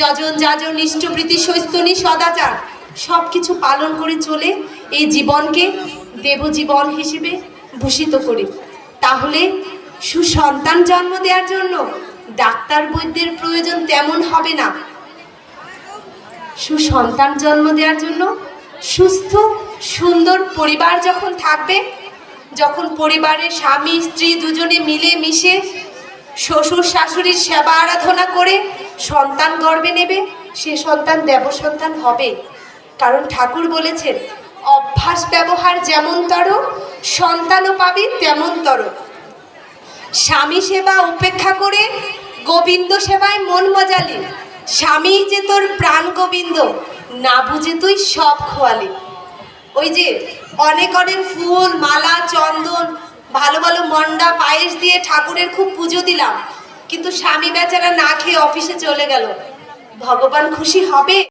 যজন যাজন ইষ্টপ্রীতি সৈস্তনী সদাচার। সব কিছু পালন করে চলে এই জীবনকে দেবজীবন হিসেবে ভূষিত করি। তাহলে সুসন্তান জন্ম দেওয়ার জন্য ডাক্তার বৈদ্যের প্রয়োজন তেমন হবে না। সুসন্তান জন্ম দেওয়ার জন্য সুস্থ, সুন্দর পরিবার যখন থাকবে, যখন পরিবারের স্বামী, স্ত্রী দুজনে মিলে মিশে শ্বশুর শাশুড়ির সেবা আরাধনা করে সন্তান গর্বে নেবে, সে সন্তান দেব সন্তান হবে। কারণ ঠাকুর বলেছেন, অভ্যাস ব্যবহার যেমনতর, সন্তানও পাবি তেমনতর। স্বামী সেবা উপেক্ষা করে গোবিন্দ সেবায় মন মজালি। স্বামী যে তোর প্রাণ গোবিন্দ, না বুঝে তুই সব খোয়ালি। ওই যে অনেক অনেক ফুল, মালা, চন্দন ভালো ভালো মন্ডা পায়েস দিয়ে ঠাকুরের খুব পুজো দিলাম। কিন্তু স্বামী বেচারা না খেয়ে অফিসে চলে গেল। ভগবান খুশি হবে?